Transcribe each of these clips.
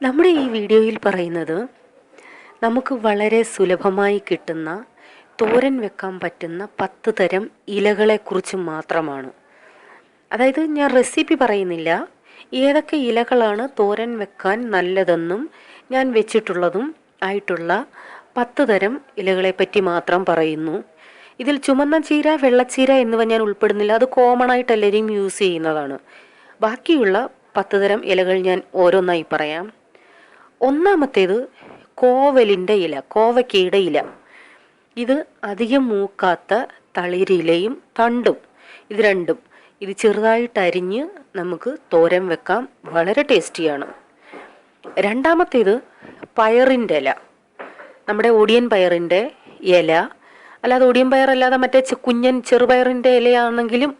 നമ്മുടെ ഈ വീഡിയോയിൽ പറയുന്നത് നമുക്ക് വളരെ സുലഭമായി കിട്ടുന്ന തോരൻ വെക്കാൻ പറ്റുന്ന പത്ത് തരം ഇലകളെക്കുറിച്ച് മാത്രമാണ്. അതായത് ഞാൻ റെസിപ്പി പറയുന്നില്ല. ഏതൊക്കെ ഇലകളാണ് തോരൻ വെക്കാൻ നല്ലതെന്നും ഞാൻ വെച്ചിട്ടുള്ളതും ആയിട്ടുള്ള പത്ത് തരം ഇലകളെ പറ്റി മാത്രം പറയുന്നു. ഇതിൽ ചുമന്ന ചീര വെള്ളച്ചീര എന്നിവ ഞാൻ ഉൾപ്പെടുന്നില്ല. അത് കോമൺ ആയിട്ട് എല്ലാവരെയും യൂസ് ചെയ്യുന്നതാണ്. ബാക്കിയുള്ള പത്ത് തരം ഇലകൾ ഞാൻ ഓരോന്നായി പറയാം. ഒന്നാമത്തേത് കോവലിന്റെ ഇല കോവയ്ക്കയുടെ ഇല. ഇത് അധികം മൂക്കാത്ത തളിരിലയും തണ്ടും. ഇത് രണ്ടും. ഇത് ചെറുതായിട്ട് അരിഞ്ഞ് നമുക്ക് തോരൻ വെക്കാം. വളരെ ടേസ്റ്റിയാണ്. രണ്ടാമത്തേത് പയറിന്റെ ഇല. നമ്മുടെ ഒടിയൻ പയറിന്റെ ഇല. അല്ലാതെ ഒടിയൻ പയറല്ലാതെ മറ്റേ കുഞ്ഞൻ ചെറുപയറിന്റെ ഇലയാണെങ്കിലും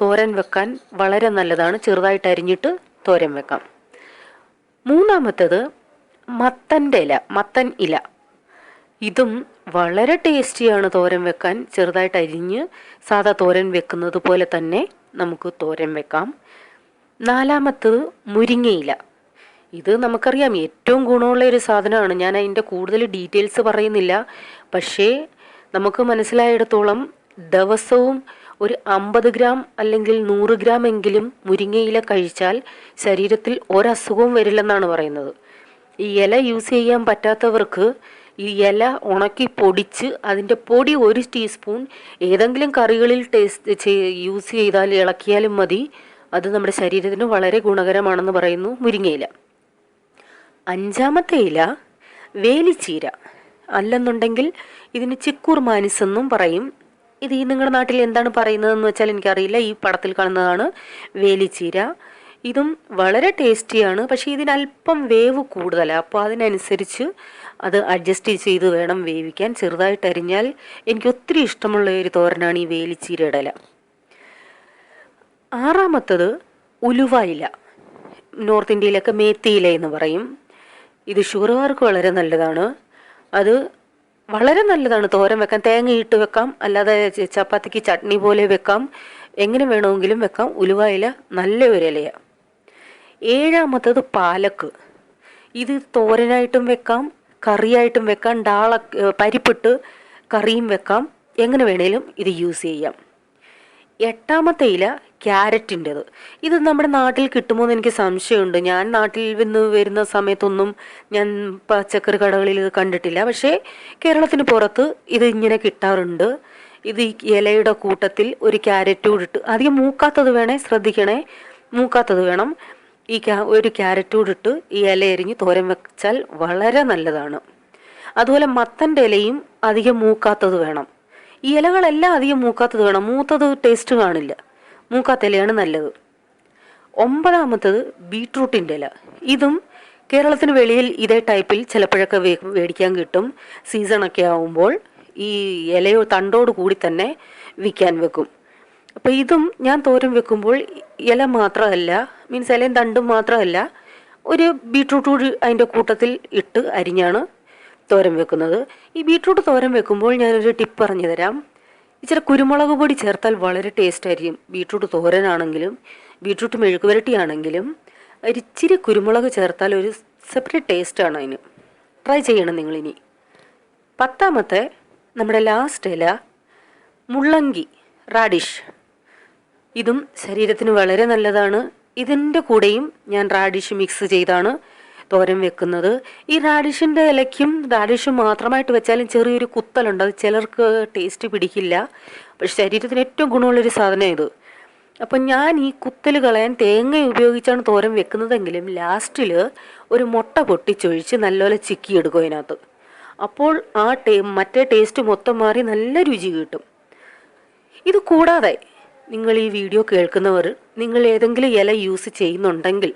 തോരൻ വെക്കാൻ വളരെ നല്ലതാണ്. ചെറുതായിട്ട് അരിഞ്ഞിട്ട് തോരൻ വെക്കാം. മൂന്നാമത്തേത് മത്തന്റെ ഇല മത്തൻ ഇല. ഇതും വളരെ ടേസ്റ്റിയാണ് തോരൻ വെക്കാൻ. ചെറുതായിട്ട് അരിഞ്ഞ് സാധാ തോരൻ വെക്കുന്നത് പോലെ തന്നെ നമുക്ക് തോരൻ വെക്കാം. നാലാമത്തത് മുരിങ്ങയില. ഇത് നമുക്കറിയാം ഏറ്റവും ഗുണമുള്ള ഒരു സാധനമാണ്. ഞാൻ അതിന്റെ കൂടുതൽ ഡീറ്റെയിൽസ് പറയുന്നില്ല. പക്ഷേ നമുക്ക് മനസ്സിലായിടത്തോളം ദിവസവും ഒരു അമ്പത് ഗ്രാം അല്ലെങ്കിൽ നൂറ് ഗ്രാം എങ്കിലും മുരിങ്ങയില കഴിച്ചാൽ ശരീരത്തിൽ ഒരസുഖവും വരില്ലെന്നാണ് പറയുന്നത്. ഈ ഇല യൂസ് ചെയ്യാൻ പറ്റാത്തവർക്ക് ഈ ഇല ഉണക്കി പൊടിച്ച് അതിന്റെ പൊടി ഒരു ടീസ്പൂൺ ഏതെങ്കിലും കറികളിൽ ടേസ്റ്റ് യൂസ് ചെയ്താൽ ഇളക്കിയാലും മതി. അത് നമ്മുടെ ശരീരത്തിന് വളരെ ഗുണകരമാണെന്ന് പറയുന്നു മുരിങ്ങയില. അഞ്ചാമത്തെ ഇല വേലിച്ചീര. അല്ലെന്നുണ്ടെങ്കിൽ ഇതിന് ചിക്കൂർ മാനിസ് എന്നും പറയും. ഇത് ഈ നിങ്ങളുടെ നാട്ടിൽ എന്താണ് പറയുന്നതെന്ന് വെച്ചാൽ എനിക്കറിയില്ല. ഈ പടത്തിൽ കാണുന്നതാണ് വേലിച്ചീര. ഇതും വളരെ ടേസ്റ്റിയാണ്. പക്ഷേ ഇതിന് അല്പം വേവ് കൂടുതലാണ് അപ്പോൾ അതിനനുസരിച്ച് അത് അഡ്ജസ്റ്റ് ചെയ്ത് വേണം വേവിക്കാൻ. ചെറുതായിട്ട് അരിഞ്ഞാൽ എനിക്ക് ഒത്തിരി ഇഷ്ടമുള്ള ഒരു തോരനാണ് ഈ വേലിച്ചീരയുടെ ഇല ആറാമത്തത് ഉലുവ ഇല. നോർത്ത് ഇന്ത്യയിലൊക്കെ മേത്തി ഇല എന്ന് പറയും. ഇത് ഷുഗറുകാർക്ക് വളരെ നല്ലതാണ്. അത് വളരെ നല്ലതാണ്. തോരൻ വെക്കാൻ തേങ്ങ ഇട്ട് വെക്കാം അല്ലാതെ ചപ്പാത്തിക്ക് ചട്നി പോലെ വെക്കാം. എങ്ങനെ വേണമെങ്കിലും വെക്കാം. ഉലുവ ഇല നല്ല ഒരു ഇലയാണ് ഏഴാമത്തത് പാലക്ക്. ഇത് തോരനായിട്ടും വെക്കാം കറിയായിട്ടും വെക്കാം ഡാള പരിപ്പിട്ട് കറിയും വെക്കാം. എങ്ങനെ വേണേലും ഇത് യൂസ് ചെയ്യാം. എട്ടാമത്തെ ഇല ക്യാരറ്റിന്റെത്. ഇത് നമ്മുടെ നാട്ടിൽ കിട്ടുമോ എന്ന് എനിക്ക് സംശയമുണ്ട്. ഞാൻ നാട്ടിൽ നിന്ന് വരുന്ന സമയത്തൊന്നും ഞാൻ പച്ചക്കറി കടകളിൽ ഇത് കണ്ടിട്ടില്ല. പക്ഷേ കേരളത്തിന് പുറത്ത് ഇത് ഇങ്ങനെ കിട്ടാറുണ്ട്. ഇത് ഇലയുടെ കൂട്ടത്തിൽ ഒരു ക്യാരറ്റ് കൂടിട്ട്. അധികം മൂക്കാത്തത് വേണേ ശ്രദ്ധിക്കണേ മൂക്കാത്തത് വേണം. ഈ ഒരു ക്യാരറ്റ് കൂടി ഇട്ട് ഈ ഇല എരിഞ്ഞ് തോരൻ വെച്ചാൽ വളരെ നല്ലതാണ്. അതുപോലെ മത്തന്റെ ഇലയും അധികം മൂക്കാത്തത് വേണം. ഈ ഇലകളെല്ലാം അധികം മൂക്കാത്തത് വേണം. മൂത്തത് ടേസ്റ്റ് കാണില്ല. മൂക്കാത്ത ഇലയാണ് നല്ലത്. ഒമ്പതാമത്തത് ബീട്രൂട്ടിന്റെ ഇല. ഇതും കേരളത്തിന് വെളിയിൽ ഇതേ ടൈപ്പിൽ ചിലപ്പോഴൊക്കെ മേടിക്കാൻ കിട്ടും. സീസണൊക്കെ ആവുമ്പോൾ ഈ ഇലയോ തണ്ടോട് കൂടി തന്നെ വിൽക്കാൻ വെക്കും. അപ്പോൾ ഇതും ഞാൻ തോരൻ വെക്കുമ്പോൾ ഇല മാത്രമല്ല മീൻസ് ഇലയും തണ്ടും മാത്രമല്ല ഒരു ബീട്രൂട്ട് കൂടി അതിന്റെ കൂട്ടത്തിൽ ഇട്ട് അരിഞ്ഞാണ് തോരൻ വെക്കുന്നത്. ഈ ബീട്രൂട്ട് തോരൻ വെക്കുമ്പോൾ ഞാനൊരു ടിപ്പ് പറഞ്ഞു തരാം. ഇച്ചിരി കുരുമുളക് പൊടി ചേർത്താൽ വളരെ ടേസ്റ്റ് ആയിരിക്കും. ബീട്രൂട്ട് തോരനാണെങ്കിലും ബീട്രൂട്ട് മെഴുകുവരട്ടി ആണെങ്കിലും ഒരിച്ചിരി കുരുമുളക് ചേർത്താൽ ഒരു സെപ്പറേറ്റ് ടേസ്റ്റ് ആണ് അതിന്. ട്രൈ ചെയ്യണം നിങ്ങളിനി. പത്താമത്തെ നമ്മുടെ ലാസ്റ്റ് ഇല മുള്ളങ്കി റാഡിഷ് ഇതും ശരീരത്തിന് വളരെ നല്ലതാണ്. ഇതിന്റെ കൂടെയും ഞാൻ റാഡിഷ് മിക്സ് ചെയ്താണ് തോരൻ വെക്കുന്നത്. ഈ റാഡിഷിന്റെ ഇലയ്ക്കും റാഡിഷും മാത്രമായിട്ട് വെച്ചാലും ചെറിയൊരു കുത്തലുണ്ട്. അത് ചിലർക്ക് ടേസ്റ്റ് പിടിക്കില്ല. പക്ഷെ ശരീരത്തിന് ഏറ്റവും ഗുണമുള്ളൊരു സാധനം ഇത്. അപ്പം ഞാൻ ഈ കുത്തൽ കളയാൻ തേങ്ങ ഉപയോഗിച്ചാണ് തോരൻ വെക്കുന്നതെങ്കിലും ലാസ്റ്റിൽ ഒരു മുട്ട പൊട്ടിച്ചൊഴിച്ച് നല്ലപോലെ ചിക്കി എടുക്കും അതിനകത്ത്. അപ്പോൾ ആ ടേ മറ്റേ ടേസ്റ്റ് മൊത്തം മാറി നല്ല രുചി കിട്ടും. ഇത് കൂടാതെ നിങ്ങൾ ഈ വീഡിയോ കേൾക്കുന്നവർ നിങ്ങൾ ഏതെങ്കിലും ഇല യൂസ് ചെയ്യുന്നുണ്ടെങ്കിൽ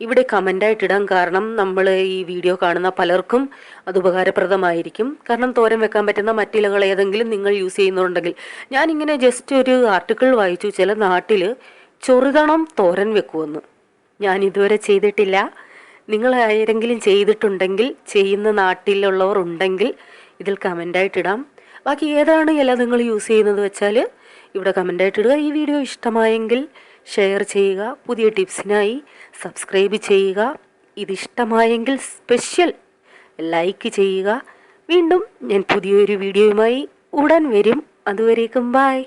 ഇവിടെ കമന്റായിട്ടിടാൻ കാരണം നമ്മൾ ഈ വീഡിയോ കാണുന്ന പലർക്കും അത് ഉപകാരപ്രദമായിരിക്കും. കാരണം തോരൻ വെക്കാൻ പറ്റുന്ന മറ്റിലകൾ ഏതെങ്കിലും നിങ്ങൾ യൂസ് ചെയ്യുന്നുണ്ടെങ്കിൽ. ഞാനിങ്ങനെ ജസ്റ്റ് ഒരു ആർട്ടിക്കിൾ വായിച്ചു. ചില നാട്ടിൽ ചൊറുതണം തോരൻ വെക്കുമെന്ന് ഞാൻ ഇതുവരെ ചെയ്തിട്ടില്ല. നിങ്ങൾ ആരെങ്കിലും ചെയ്തിട്ടുണ്ടെങ്കിൽ ചെയ്യുന്ന നാട്ടിലുള്ളവർ ഉണ്ടെങ്കിൽ ഇതിൽ കമന്റായിട്ട് ഇടാം. ബാക്കി ഏതാണ് ഇല നിങ്ങൾ യൂസ് ചെയ്യുന്നത് വെച്ചാൽ ഇവിടെ കമന്റായിട്ട് ഇടുക. ഈ വീഡിയോ ഇഷ്ടമായെങ്കിൽ ഷെയർ ചെയ്യുക. പുതിയ ടിപ്സിനായി സബ്സ്ക്രൈബ് ചെയ്യുക. ഇതിഷ്ടമായെങ്കിൽ സ്പെഷ്യൽ ലൈക്ക് ചെയ്യുക. വീണ്ടും ഞാൻ പുതിയൊരു വീഡിയോയുമായി ഉടൻ വരും. അതുവരേക്കും ബായ്